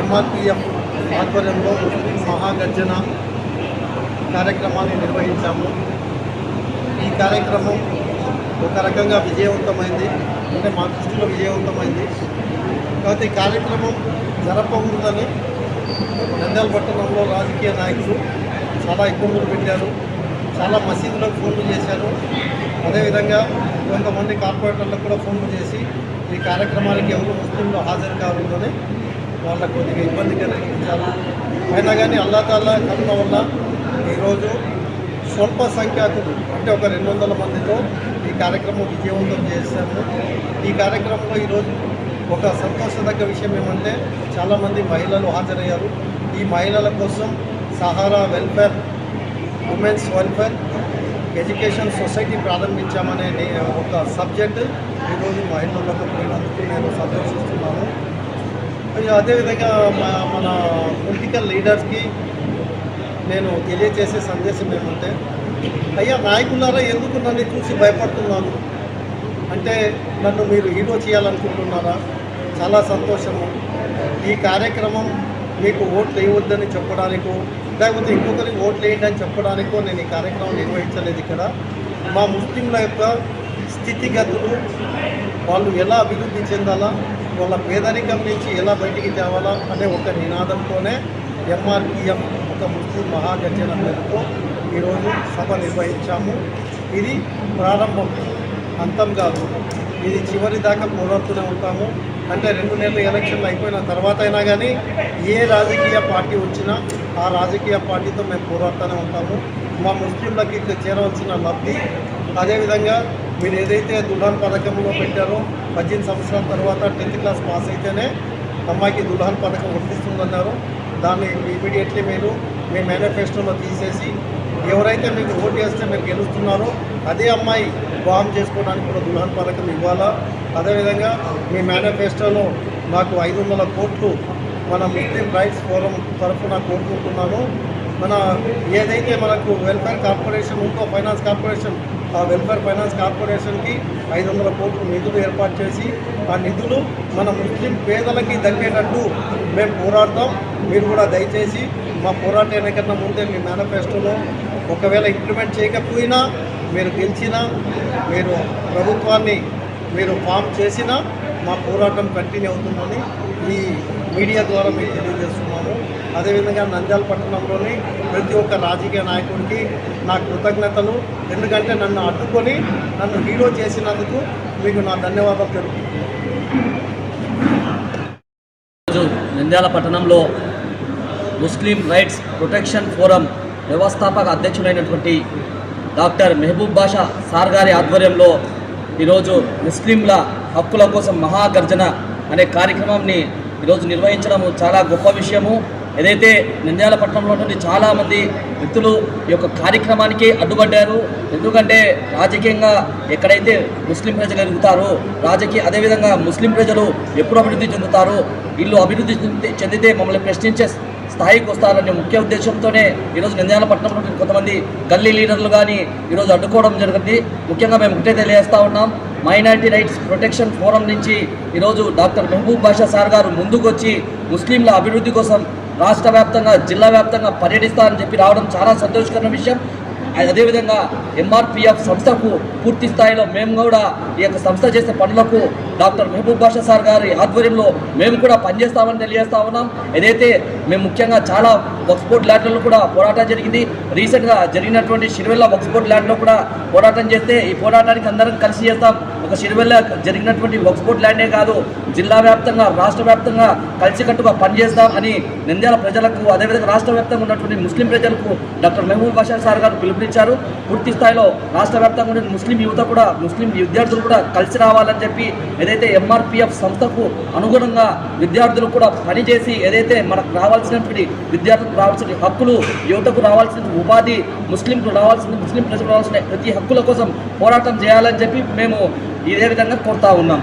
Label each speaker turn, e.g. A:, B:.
A: MRPF ఆధ్వర్యంలో మహాగర్జన కార్యక్రమాన్ని నిర్వహించాము. ఈ కార్యక్రమం ఒక రకంగా విజయవంతమైంది. అంటే మా దృష్టిలో విజయవంతమైంది. కాబట్టి ఈ కార్యక్రమం జరపకూడదని నంద్యాల పట్టణంలో రాజకీయ నాయకులు చాలా ఇబ్బందులు పెట్టారు. చాలా మసీదులకు ఫోన్లు చేశారు. అదేవిధంగా కొంతమంది కార్పొరేటర్లకు కూడా ఫోన్లు చేసి ఈ కార్యక్రమానికి ఎవరు ముస్లింలు హాజరు కావడంతోనే వాళ్ళ కొద్దిగా ఇబ్బంది కలిగించారు. అయినా కానీ అల్లా కరుణ వల్ల ఈరోజు స్వల్ప సంఖ్యాకులు అంటే ఒక రెండు వందల మందితో ఈ కార్యక్రమం విజయవంతం చేశాము. ఈ కార్యక్రమంలో ఈరోజు ఒక సంతోషదగ్గ విషయం ఏమంటే చాలామంది మహిళలు హాజరయ్యారు. ఈ మహిళల కోసం Sahara welfare women's welfare education society ప్రారంభించామనే ఒక సబ్జెక్ట్ ఈరోజు ఇంట్లో పోయినందుకు నేను సంతోషిస్తున్నాను. అదేవిధంగా మా మన పొలిటికల్ లీడర్స్కి నేను తెలియజేసే సందేశం ఏమంటే అయ్యా నాయకులారా ఎందుకు నన్ను చూసి భయపడుతున్నాను అంటే నన్ను మీరు హీరో చేయాలనుకుంటున్నారా? చాలా సంతోషము. ఈ కార్యక్రమం మీకు ఓట్లు వేయవద్దని చెప్పడానికో లేకపోతే ఇంకొకరికి ఓట్లు వేయండి అని చెప్పడానికో నేను ఈ కార్యక్రమం నిర్వహించలేదు ఇక్కడ. మా ముస్లింల యొక్క స్థితిగతులు వాళ్ళు ఎలా అభివృద్ధి చెందాలా వాళ్ళ పేదరికం నుంచి ఎలా బయటికి తేవాలా అనే ఒక నినాదంతోనే ఎంఆర్పిఎం ఒక ముస్లిం మహాగర్జన పేరుతో ఈరోజు సభ నిర్వహించాము. ఇది ప్రారంభం అంతం కాదు. ఇది చివరి దాకా పోరాడుతూనే ఉంటాము. అంటే రెండు నెలల ఎలక్షన్లు అయిపోయిన తర్వాత అయినా కానీ ఏ రాజకీయ పార్టీ వచ్చినా ఆ రాజకీయ పార్టీతో మేము పోరాడుతూనే ఉంటాము. మా ముస్లింలకి చేరవలసిన లబ్ధి అదేవిధంగా మీరు ఏదైతే దుల్హన్ పథకంలో పెట్టారో పద్దెనిమిది సంవత్సరాల తర్వాత టెన్త్ క్లాస్ పాస్ అయితేనే అమ్మాయికి దుల్హన్ పథకం వర్తిస్తుందన్నారు. దాన్ని ఇమీడియట్లీ మీరు మీ మేనిఫెస్టోలో తీసేసి ఎవరైతే మీకు ఓటు వేస్తే మీరు గెలుస్తున్నారో అదే అమ్మాయి వివాహం చేసుకోవడానికి కూడా దుల్హన్ పథకం ఇవ్వాలా? అదేవిధంగా మీ మేనిఫెస్టోలో నాకు ఐదు వందల కోట్లు మన ముస్లిం రైట్స్ ఫోరం తరఫున కోరుకుంటున్నాను. మన ఏదైతే మనకు వెల్ఫేర్ కార్పొరేషన్ ఉందో ఫైనాన్స్ కార్పొరేషన్ వెల్ఫేర్ ఫైనాన్స్ కార్పొరేషన్కి ఐదు వందల కోట్లు నిధులు ఏర్పాటు చేసి ఆ నిధులు మన ముస్లిం పేదలకి దక్కేటట్టు మేము పోరాడతాం. మీరు కూడా దయచేసి మా పోరాటానికన్నా ముందే మీ మేనిఫెస్టోలో ఒకవేళ ఇంప్లిమెంట్ చేయకపోయినా మీరు గెలిచినా మీరు ప్రభుత్వాన్ని మీరు ఫామ్ చేసినా మా పోరాటం కంటిన్యూ అవుతుందని ఈ మీడియా ద్వారా మీకు తెలియజేస్తున్నాము. అదేవిధంగా నంద్యాల పట్టణంలోని ప్రతి ఒక్క రాజకీయ నాయకుడికి నా కృతజ్ఞతలు. ఎందుకంటే నన్ను అడ్డుకొని నన్ను హీరో చేసినందుకు మీకు నా ధన్యవాదాలు తెలుపుతున్నాను.
B: నంద్యాల పట్టణంలో ముస్లిం రైట్స్ ప్రొటెక్షన్ ఫోరం వ్యవస్థాపక అధ్యక్షుడైనటువంటి డాక్టర్ మెహబూబ్ బాషా సార్ గారి ఆధ్వర్యంలో ఈరోజు ముస్లింల హక్కుల కోసం మహాగర్జన అనే కార్యక్రమాన్ని ఈరోజు నిర్వహించడం చాలా గొప్ప విషయము. ఏదైతే నంద్యాల నుండి చాలామంది వ్యక్తులు ఈ యొక్క కార్యక్రమానికి అడ్డుపడ్డారు. ఎందుకంటే రాజకీయంగా ఎక్కడైతే ముస్లిం ప్రజలు ఎదుగుతారో రాజకీయ అదేవిధంగా ముస్లిం ప్రజలు ఎప్పుడు అభివృద్ధి చెందుతారో వీళ్ళు అభివృద్ధి చెంది- చెందితే మమ్మల్ని ప్రశ్నించే స్థాయికి వస్తారనే ముఖ్య ఉద్దేశంతోనే ఈరోజు నంద్యాల నుండి కొంతమంది గల్లీ లీడర్లు కానీ ఈరోజు అడ్డుకోవడం జరిగింది ముఖ్యంగా మేము ఒకటే తెలియజేస్తూ ఉన్నాం. మైనారిటీ రైట్స్ ప్రొటెక్షన్ ఫోరం నుంచి ఈరోజు డాక్టర్ మెహబూబ్ బాషా సార్ గారు ముందుకొచ్చి ముస్లింల అభివృద్ధి కోసం రాష్ట్ర వ్యాప్తంగా జిల్లా వ్యాప్తంగా పర్యటిస్తారని చెప్పి రావడం చాలా సంతోషకరమైన విషయం. అదేవిధంగా ఎంఆర్పిఎఫ్ సంస్థకు పూర్తి స్థాయిలో మేము కూడా ఈ యొక్క సంస్థ చేసే పనులకు డాక్టర్ మెహబూబ్ బాషా సార్ గారి ఆధ్వర్యంలో మేము కూడా పనిచేస్తామని తెలియజేస్తా ఉన్నాం. ఏదైతే మేము ముఖ్యంగా చాలా వక్స్పోర్ట్ ల్యాండ్లలో కూడా పోరాటం జరిగింది. రీసెంట్గా జరిగినటువంటి షిర్వెల్ల వక్స్పోర్ట్ ల్యాండ్లో కూడా పోరాటం చేస్తే ఈ పోరాటానికి అందరం కలిసి చేస్తాం. ఒక షిర్వెల్ల జరిగినటువంటి వక్స్పోర్ట్ ల్యాండే కాదు జిల్లా వ్యాప్తంగా రాష్ట్ర వ్యాప్తంగా కలిసికట్టుగా పనిచేస్తాం అని నంద్యాల ప్రజలకు అదేవిధంగా రాష్ట్ర వ్యాప్తంగా ఉన్నటువంటి ముస్లిం ప్రజలకు డాక్టర్ మెహబూబ్ బాషా సార్ గారు పిలుపునిచ్చారు. పూర్తి స్థాయిలో రాష్ట్ర వ్యాప్తంగా ఉన్న ముస్లిం యువత కూడా ముస్లిం విద్యార్థులు కూడా కలిసి రావాలని చెప్పి ఏదైతే ఎంఆర్పిఎఫ్ సంస్థకు అనుగుణంగా విద్యార్థులు కూడా పనిచేసి ఏదైతే మనకు రావాల్సినటువంటి విద్యార్థులకు రావాల్సిన హక్కులు యువతకు రావాల్సిన ఉపాధి ముస్లింకు రావాల్సిన ముస్లిం ప్రజలకు రావాల్సిన ప్రతి హక్కుల కోసం పోరాటం చేయాలని చెప్పి మేము ఇదే విధంగా కోరుతా ఉన్నాం.